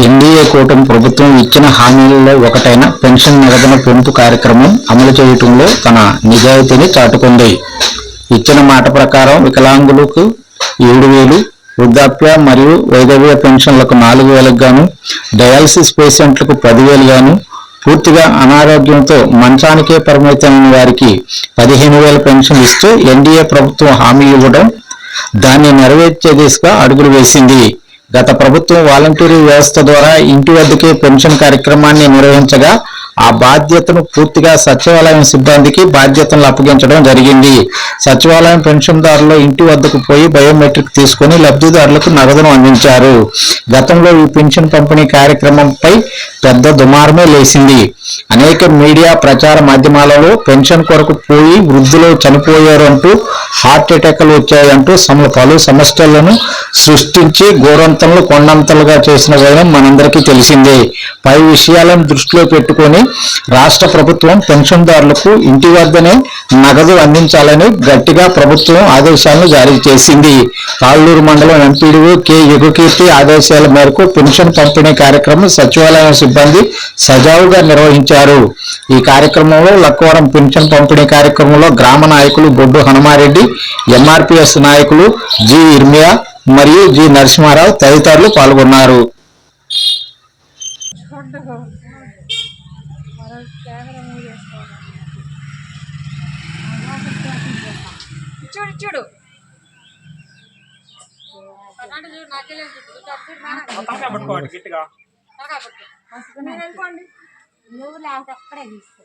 NDA కూటమి ప్రభుత్వం ఇచ్చిన హామీలలో ఒకటైన పెన్షన్ నగదున పెంపు కార్యక్రమం అమలు చేయటంలో తన నిజాయితీని చాటుకుంది. ఇచ్చిన మాట ప్రకారం వికలాంగులకు ఏడు వేలు వృద్ధాప్య మరియు వైదవ్య పెన్షన్లకు నాలుగు వేలకు గాను డయాలసిస్ పేషెంట్లకు పదివేలు గాను పూర్తిగా అనారోగ్యంతో మంచానికే పరిమితమైన వారికి పదిహేను వేల పెన్షన్ ఇస్తూ ఎన్డీఏ ప్రభుత్వం హామీ ఇవ్వడం దాన్ని నెరవేర్చే దిశగా అడుగులు వేసింది. గత ప్రభుత్వం వాలంటీరీ వ్యవస్థ ద్వారా ఇంటి వద్దకే పెన్షన్ కార్యక్రమాన్ని నిర్వహించగా ఆ బాధ్యతను పూర్తిగా సచివాలయం సిబ్బందికి బాధ్యతను అప్పగించడం జరిగింది. సచివాలయం పెన్షన్దారులు ఇంటి వద్దకు పోయి బయోమెట్రిక్ తీసుకుని లబ్ధిదారులకు నగదును అందించారు. గతంలో ఈ పెన్షన్ పంపిణీ కార్యక్రమంపై పెద్ద దుమారమే లేచింది అనేక మీడియా ప్రచార మాధ్యమాలలో పెన్షన్ కొరకు పోయి వృద్ధులు చనిపోయారు అంటూ హార్ట్ అటాక్లు వచ్చాయంటూ సమ పలు సమస్యలను సృష్టించి గోరంతలు కొండంతలుగా చేసిన విషయం మనందరికీ తెలిసిందే. పై విషయాలను దృష్టిలో పెట్టుకొని రాష్ట్ర ప్రభుత్వం పెన్షన్దారులకు ఇంటి వద్దనే నగదు అందించాలని గట్టిగా ప్రభుత్వం ఆదేశాలను జారీ చేసింది. తాళ్ళూరు మండలం ఎంపీడీఓ కె యుగకీర్తి ఆదేశాల మేరకు పెన్షన్ పంపిణీ కార్యక్రమం సచివాలయం సిబ్బంది సజావుగా నిర్వహించారు. ఈ కార్యక్రమంలో లక్కవరం పెన్షన్ పంపిణీ కార్యక్రమంలో గ్రామ నాయకులు బొడ్డు హనుమారెడ్డి ఎంఆర్పిఎస్ నాయకులు జి ఇర్మియా మరియు జి నరసింహారావు తదితరులు పాల్గొన్నారు. మరో కెమెరా మూవ్ చేసుకోవాలి. చూడు చూడు. గట్టిగా. వెళ్ళిపోండి నువ్వు లేకపోతే అక్కడే తీసుకో.